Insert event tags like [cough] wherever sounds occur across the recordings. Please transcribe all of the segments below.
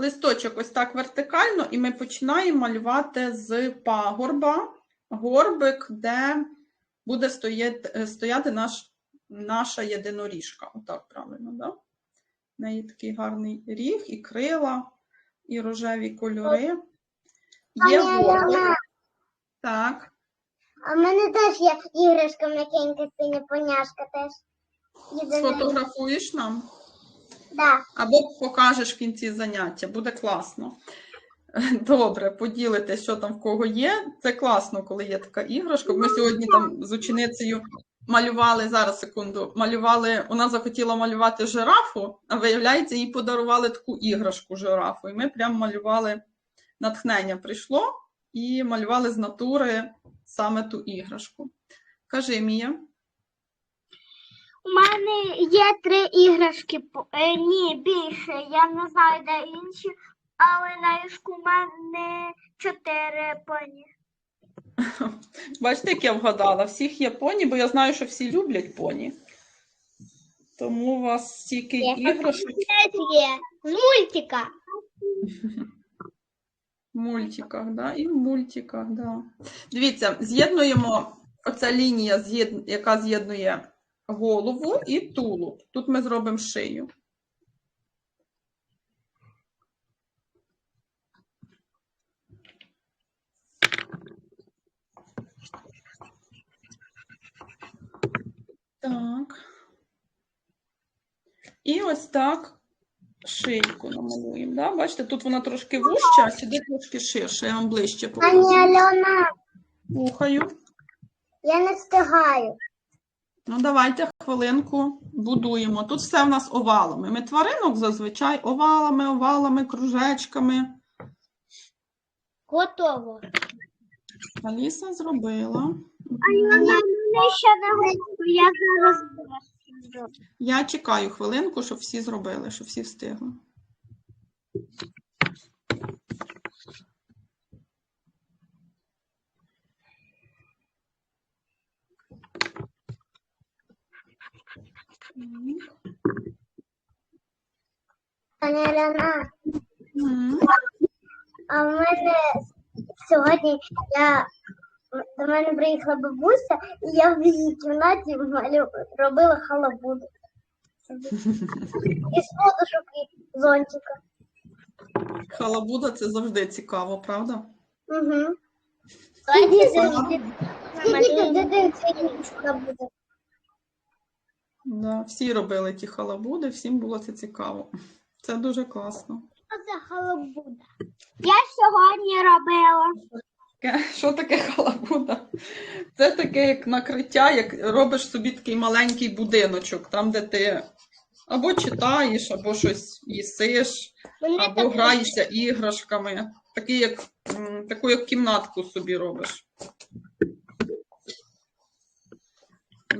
листочок ось так вертикально, і ми починаємо малювати з пагорба горбик, де буде стояти, стояти наш, наша єдиноріжка. Отак правильно, да? В неї такий гарний ріг, і крила, і рожеві кольори. Є горбик. Так. а в мене теж є іграшка м'якенька синя поняшка теж. Єдина. Сфотографуєш нам? Да. Або покажеш в кінці заняття, буде класно. [laughs] Добре, поділитесь, що там в кого є. Це класно, коли є така іграшка. Ми сьогодні там з ученицею малювали, зараз секунду, малювали, вона захотіла малювати жирафу, а виявляється, їй подарували таку іграшку жирафу. І ми прям малювали, натхнення прийшло і малювали з натури саме ту іграшку. Кажи, Мія. У мене є три іграшки. Е, ні, більше. Я не знаю, де інші, але на іграшку у мене чотири поні. [laughs] Бачите, як я вгадала, всіх є поні, бо я знаю, що всі люблять поні. Тому у вас стільки Є. іграшок є. Мультика. в мультиках, да? і в мультиках, да. Дивіться, з'єднуємо оця лінія, яка з'єднує голову і тулуб. Тут ми зробимо шию. Так. І ось так шийку намалюємо. Да? Бачите, тут вона трошки вужча, а сюди трошки ширше. Я вам ближче Пані. Альона, Слухаю. я не встигаю. Ну, давайте хвилинку будуємо. Тут все в нас овалами. Ми тваринок зазвичай овалами, овалами, кружечками. Готово. Аліса зробила. Альона, мене ще не. Я зараз. Я чекаю хвилинку, щоб всі зробили, щоб всі встигли. Пані Альона, а в мене сьогодні я до мене приїхала бабуся, і я в її кімнаті малю, робила халабуду. [laughs] Із подушок і зонтика. Халабуда це завжди цікаво, правда? Угу. Да, всі робили ті халабуди, всім було це цікаво. Це дуже класно. Що це халабуда? Я сьогодні робила. Що таке халабуда? Це таке як накриття, як робиш собі такий маленький будиночок, там, де ти або читаєш, або щось їсиш, або граєшся іграшками. Такий, як, таку як кімнатку собі робиш.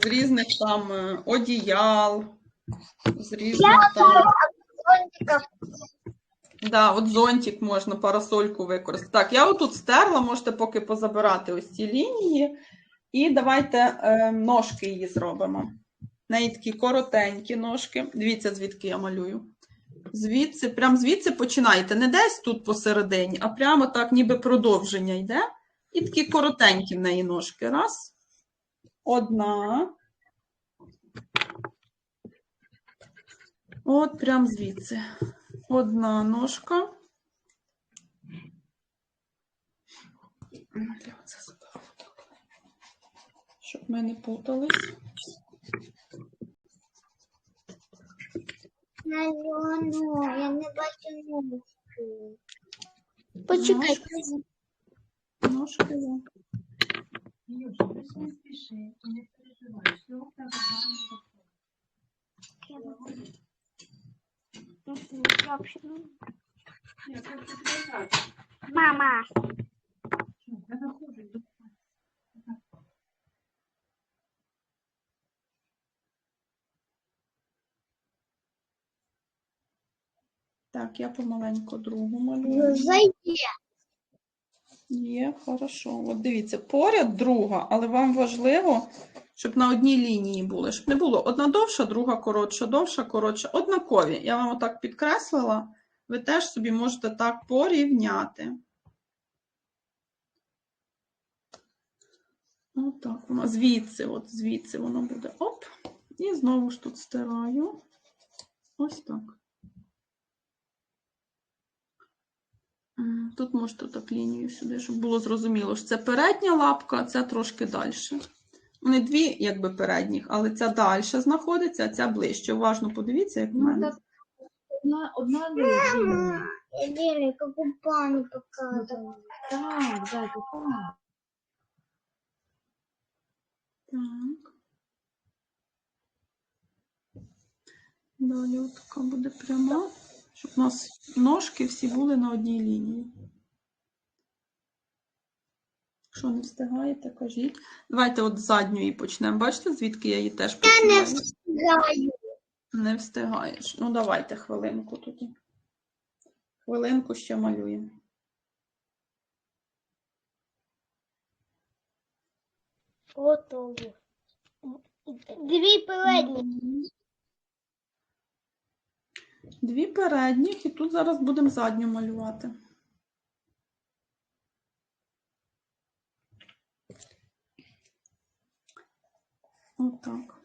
З різних там е, одіял, з різних там. Зонтика. Да, от зонтик можна, парасольку використати. Так, я отут стерла, можете поки позабирати ось ці лінії. І давайте е, ножки її зробимо. Неї такі коротенькі ножки. Дивіться, звідки я малюю. Звідси, прям звідси починаєте. Не десь тут посередині, а прямо так, ніби продовження йде. І такі коротенькі в неї ножки. Раз. Одна. От прям звідси. Одна ножка. Щоб ми не путались. Я не бачу ножки. Почекай. Ножки. не спіши, не переживай, все в тебе гарно виходить. Я хочу сказати, Мама. Так, я помаленьку другу малюю. Зайди. Є, хорошо. От дивіться, поряд друга, але вам важливо, щоб на одній лінії були, щоб не було одна довша, друга коротша, довша, коротша, однакові. Я вам отак підкреслила ви теж собі можете так порівняти. Отак воно. Звідси, от звідси воно буде. Оп. І знову ж тут стираю. Ось так. Тут можете так лінію сюди, щоб було зрозуміло, що це передня лапка, а це трошки далі. Вони дві, якби передніх, але ця далі знаходиться, а ця ближче. Уважно подивіться, як в Ну, мене. одна, одна. Так, зайка, так. Так. Далі така буде пряма, щоб у нас ножки всі були на одній лінії. Якщо не встигаєте, кажіть. Давайте от з задньої почнемо. Бачите, звідки я її теж починаю? Гаю. Не встигаєш. Ну, давайте хвилинку тоді. Хвилинку ще малюємо. Готово. Дві передні. Дві передніх, і тут зараз будемо задню малювати. Отак.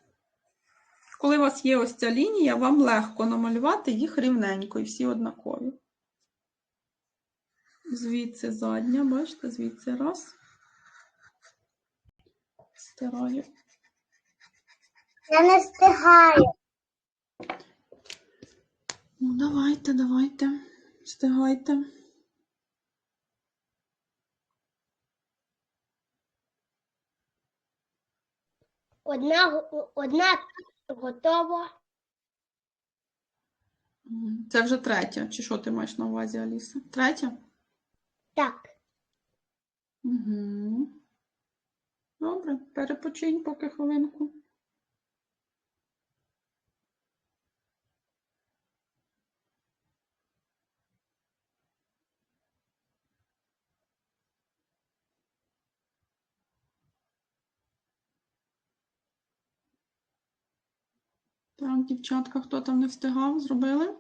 Коли у вас є ось ця лінія, вам легко намалювати їх рівненько і всі однакові. Звідси задня, бачите, звідси раз. Стираю. Я не встигаю. Ну, давайте, давайте. Встигайте. Одна, одна готова. Це вже третя. Чи що ти маєш на увазі, Аліса? Третя? Так. Угу. Добре, перепочинь поки хвилинку. Так, дівчатка, хто там не встигав, зробили?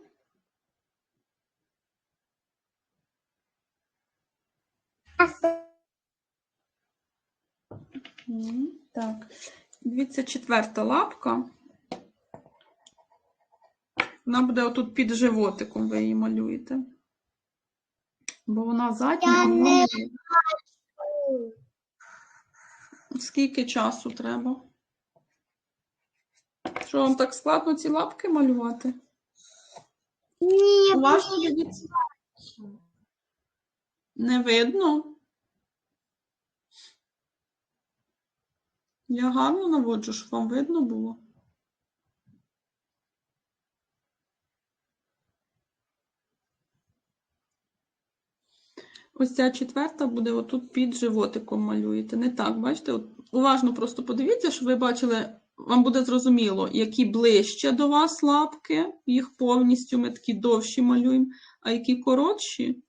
Так, дивіться, четверта лапка. Вона буде отут під животиком, ви її малюєте. Бо вона задня, не. Скільки часу треба? Що вам так складно ці лапки малювати? Ні, Уважно дивіться. Не видно. Я гарно наводжу, щоб вам видно було. Ось ця четверта буде отут під животиком малюєте. Не так, бачите? От уважно просто подивіться, щоб ви бачили, вам буде зрозуміло, які ближче до вас лапки, їх повністю ми такі довші малюємо, а які коротші,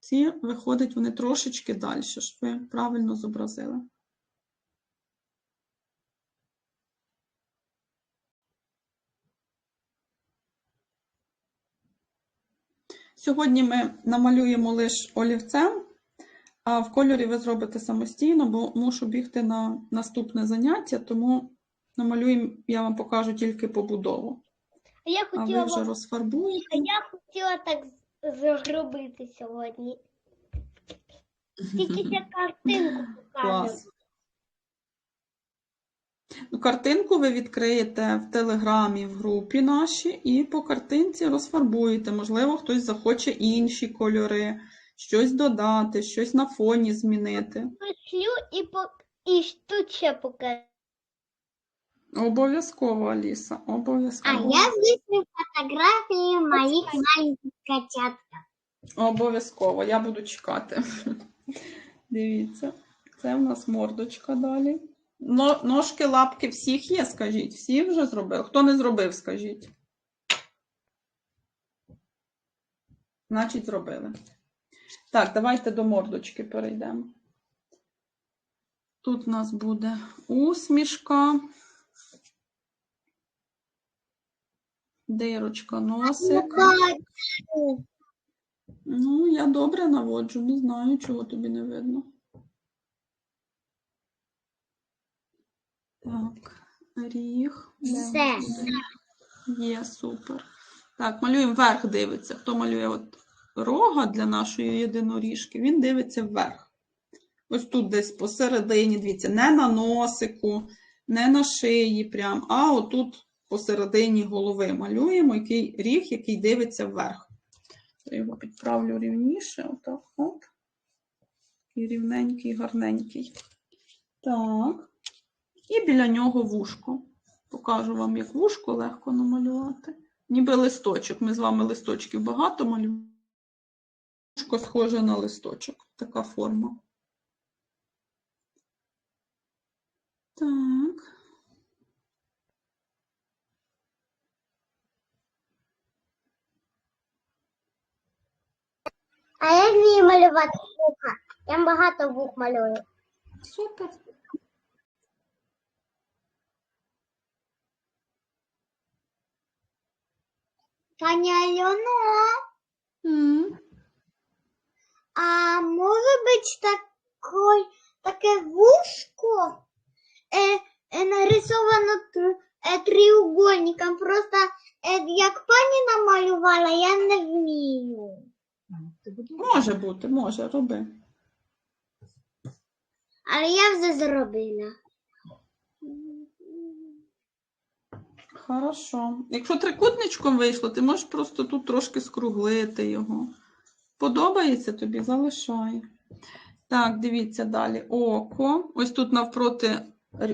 ці виходять вони трошечки далі, щоб ви правильно зобразили. Сьогодні ми намалюємо лише олівцем, а в кольорі ви зробите самостійно, бо мушу бігти на наступне заняття, тому намалюємо, я вам покажу тільки побудову. А я А ви хотіла, вже розфарбуєте. а я хотіла так зробити сьогодні. Тільки ця картинку [laughs] покажу. Клас. Ну, Картинку ви відкриєте в Телеграмі в групі нашій і по картинці розфарбуєте. Можливо, хтось захоче інші кольори, щось додати, щось на фоні змінити. Пошлю і, по... і тут ще покажу. Обов'язково, Аліса, обов'язково. вийшли фотографії моїх маленьких котят. Обов'язково, я буду чекати. [laughs] Дивіться, це в нас мордочка далі. Но, ножки, лапки всіх є, скажіть. Всі вже зробили? Хто не зробив, скажіть. Значить, зробили. Так, давайте до мордочки перейдемо. Тут у нас буде усмішка. Дирочка, носик. Ну, я добре наводжу, не знаю, чого тобі не видно. Так, ріг. Все. Є, супер. Так, малюємо вверх дивиться. Хто малює от рога для нашої єдиноріжки, він дивиться вверх. Ось тут десь посередині, дивіться, не на носику, не на шиї прям, а отут посередині голови малюємо який ріг, який дивиться вверх. Я його підправлю рівніше, отак, от. І рівненький, гарненький. Так. І біля нього вушко. Покажу вам, як вушко легко намалювати. Ніби листочок. Ми з вами листочків багато малюємо. Схоже на листочок. Така форма. Так. А я вмію малювати вуха. Я багато вух малюю. Супер. Пані Альоно, М. а може бути такой, таке вушко е, е, нарисовано тр, е, треугольником. Просто е, як пані намалювала, я не вмію. Може бути, може, роби. Але я вже зробила. Хорошо. Якщо трикутничком вийшло, ти можеш просто тут трошки скруглити його. Подобається тобі, залишай. Так, дивіться далі. Око. Ось тут навпроти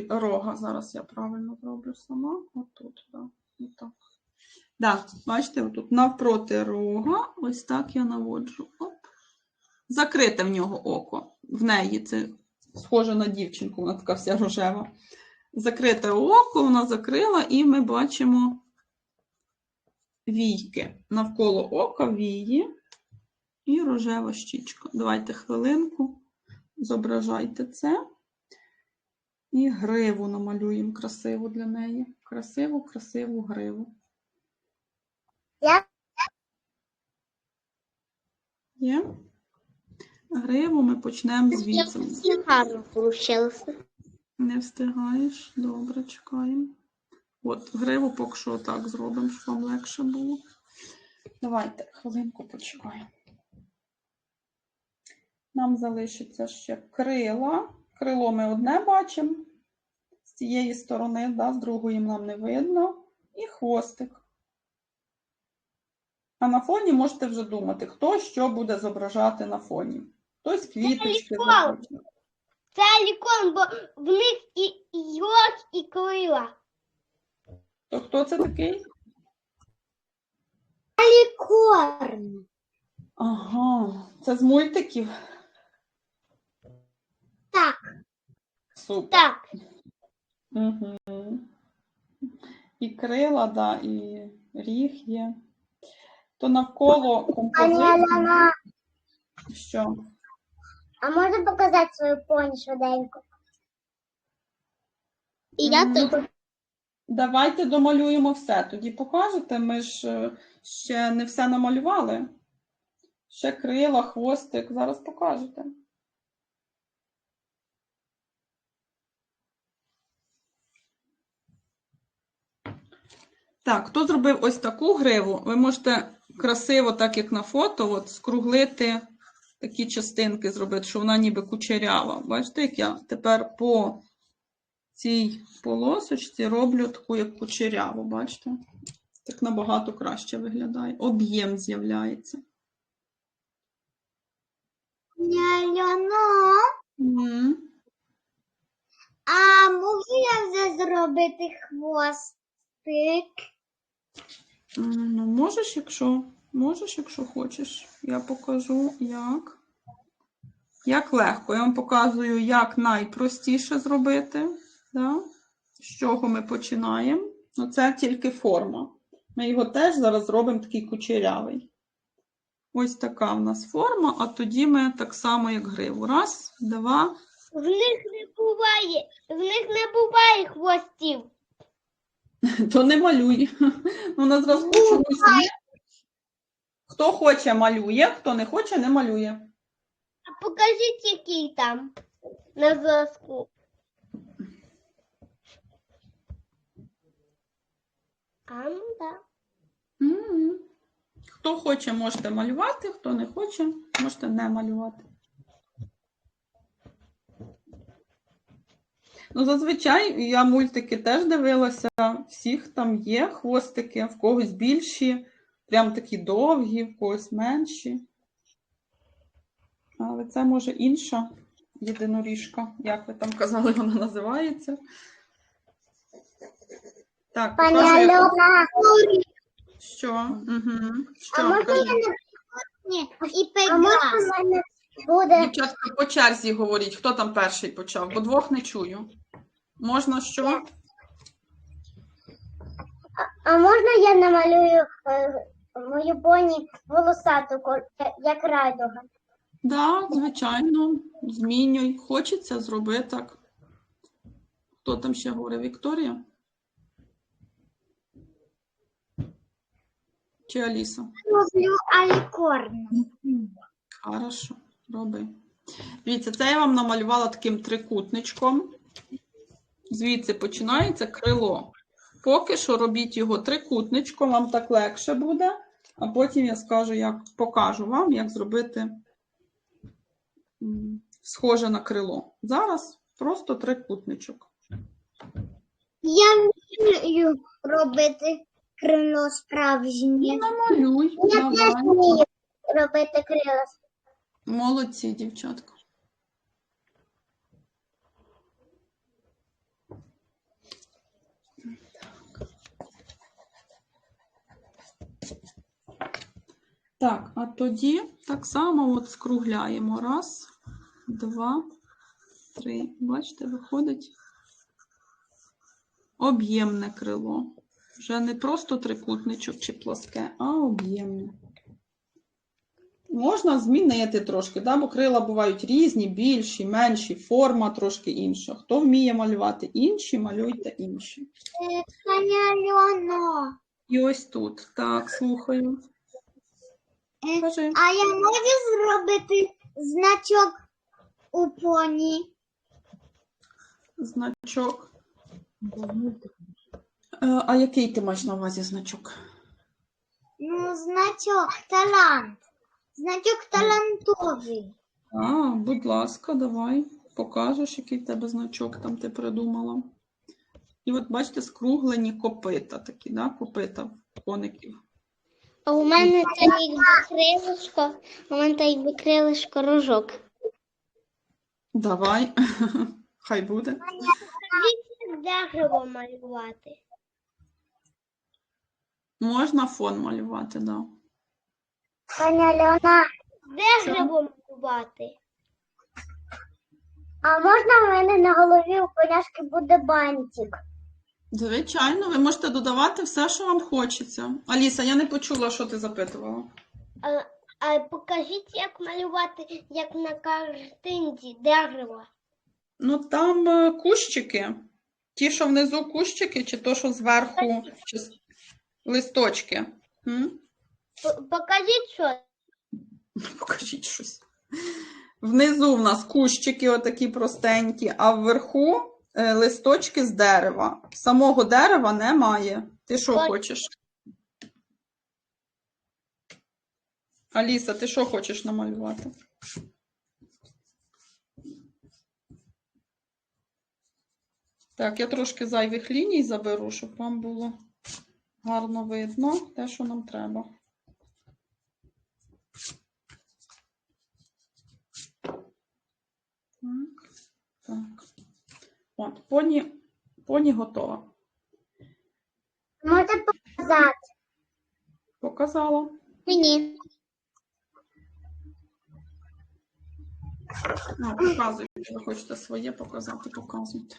рога. Зараз я правильно зроблю сама. Отут, так. Отак. Да, бачите, отут навпроти рога. Ось так я наводжу. Оп. Закрите в нього око. В неї це схоже на дівчинку, вона така вся рожева закрите око, вона закрила, і ми бачимо війки. Навколо ока вії і рожева щічка. Давайте хвилинку, зображайте це. І гриву намалюємо красиву для неї. Красиву, красиву гриву. Я- Є? Гриву ми почнемо звідси. Не встигаєш? Добре, чекаємо. От, гриву поки що так зробимо, щоб вам легше було. Давайте хвилинку почекаємо. Нам залишиться ще крила. Крило ми одне бачимо з цієї сторони, да, з другої нам не видно. І хвостик. А на фоні можете вже думати, хто що буде зображати на фоні. Хтось квіточки прикол. захоче. Це лікон, бо в них і йод, і крила. То хто це такий? Лікорн. Ага, це з мультиків. Так, Супер. так. Угу. І крила, да, і ріг є. То навколо композиції. Що? а можна показати свою поні швиденько? І я Мгм. тут. Давайте домалюємо все. Тоді покажете. Ми ж е, ще не все намалювали. Ще крила, хвостик. Зараз покажете. Так, хто зробив ось таку гриву, ви можете красиво, так як на фото, от, скруглити такі частинки, зробити, що вона ніби кучерява. Бачите, як я тепер по цій полосочці роблю таку як кучеряву, бачите? Так набагато краще виглядає. Об'єм з'являється. Пані а можу я вже зробити хвостик? Ну, можеш, якщо, можеш, якщо хочеш. Я покажу, як. Як легко. Я вам показую, як найпростіше зробити. Да? З чого ми починаємо. Ну, це тільки форма. Ми його теж зараз зробимо такий кучерявий. Ось така в нас форма, а тоді ми так само, як гриву. Раз, два. В них не буває, в них не буває хвостів. [laughs] То не малюй. Ну, на зразку чомусь. Хто хоче, малює, хто не хоче, не малює. А покажіть, який там на зразку. А, ну. М. Хто хоче, можете малювати, хто не хоче, можете не малювати. Ну, зазвичай я мультики теж дивилася, всіх там є хвостики, в когось більші, прям такі довгі, в когось менші. Але це може інша єдиноріжка, як ви там казали, вона називається. Так, Пані покажу, Альона, що? Угу. а Що? можна кажи. я не Ні, і А можна в мене буде Дівчатка, по черзі говоріть, хто там перший почав, бо двох не чую. Можна що? А можна я намалюю е, мою поні волосату, як райдуга? Да, звичайно, змінюй. Хочеться зроби так. Хто там ще говорить? Вікторія? Чи Аліса? Роблю алікорн. Хорошо, роби. Дивіться, це я вам намалювала таким трикутничком. Звідси починається крило. Поки що робіть його трикутничком, вам так легше буде, а потім я скажу, як покажу вам, як зробити схоже на крило. Зараз просто трикутничок. Я вмію робити крило справжнє. Намалюй, Я теж вмію робити крило. Молодці, дівчатка. Так, а тоді так само от скругляємо. Раз, два, три. Бачите, виходить об'ємне крило. Вже не просто трикутничок чи плоске, а об'ємне. Можна змінити трошки, да? бо крила бувають різні, більші, менші, форма трошки інша. Хто вміє малювати інші, малюйте інші. Пані І ось тут. Так, слухаю. Кажи. а я можу зробити значок у поні? Значок. Е, А який ти маєш на увазі значок? Ну, значок, талант. Значок талантовий. А, будь ласка, давай. Покажеш, який в тебе значок там ти придумала. І от бачите, скруглені копита такі, да? копита коників. А у мене це якби крилишко, у мене це якби крилишко рожок. Давай. [laughs] Хай буде. Дерево малювати. Можна фон малювати, да. Пані Альона. Дерево малювати. А можна в мене на голові у коняшки буде бантик? Звичайно, ви можете додавати все, що вам хочеться. Аліса, я не почула, що ти запитувала. А, а покажіть, як малювати, як на картинці, дерево. Ну, там е, кущики. Ті, що внизу кущики, чи то, що зверху чи с- листочки. М? П- Покажіть, що [laughs] Покажіть щось. Внизу в нас кущики отакі простенькі, а вверху листочки з дерева. Самого дерева немає. Ти що Ой. хочеш? Аліса, ти що хочеш намалювати? Так, я трошки зайвих ліній заберу, щоб вам було гарно видно те, що нам треба. Так, так. От, поні, поні готова. можете показати Показала. мені. А, показуйте, якщо ви хочете своє показати, показуйте.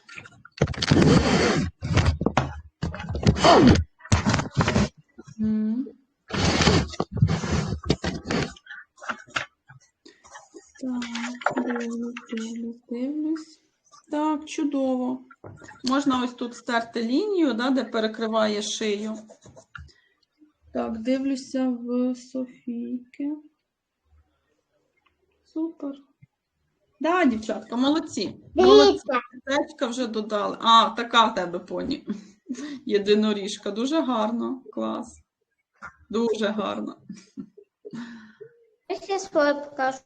Так, дивлюсь, дивлюсь, дивлюсь. Так, чудово. Можна ось тут стерти лінію, да, де перекриває шию. Так, дивлюся в Софійки. Супер. Да, дівчатка, молодці. Молодці. Сердечка вже додали. А, така в тебе поні. Єдиноріжка. Дуже гарно. Клас. Дуже гарно. я ще своє покажу.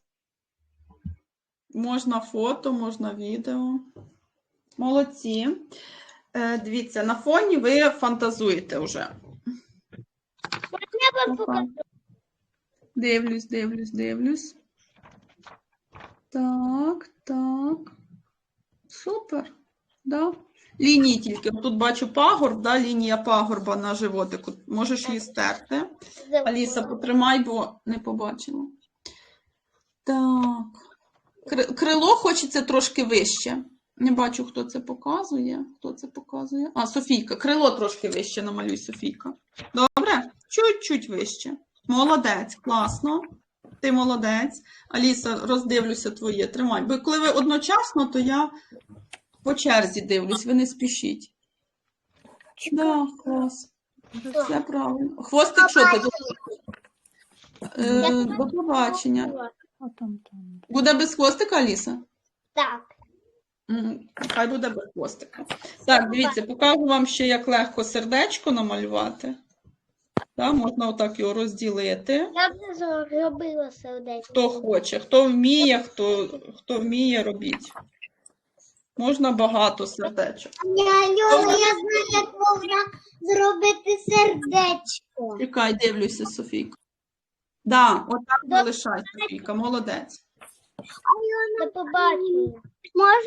Можна фото, можна відео. Молодці. Е, дивіться, на фоні ви фантазуєте вже. Я вам покажу. Дивлюсь, дивлюсь, дивлюсь. Так, так. Супер. Да. Лінії тільки. Тут бачу пагорб, да, лінія пагорба на животику. Можеш її стерти. Аліса, потримай, бо не побачила. Так. Кри- Крило хочеться трошки вище. Не бачу, хто це показує. Хто це показує? А, Софійка. Крило трошки вище намалюй, Софійка. Добре? Чуть-чуть вище. Молодець, класно. Ти молодець. Аліса, роздивлюся твоє. Тримай. Бо коли ви одночасно, то я по черзі дивлюсь, ви не спішіть. Да, клас. Все правильно. Хвостик що ти? Е, до побачення. Буде без хвостика, Аліса? Так. Хай буде без хвостика. Так, дивіться, покажу вам ще, як легко сердечко намалювати. Так, можна отак його розділити. Я вже зробила сердечко. Хто хоче, хто вміє, хто, хто вміє, робіть. Можна багато сердечок. Я, Льола, я знаю, як можна зробити сердечко. Чекай, дивлюся, Софійка. Да, отак залишайся, Віка, молодець. До побачення. Можна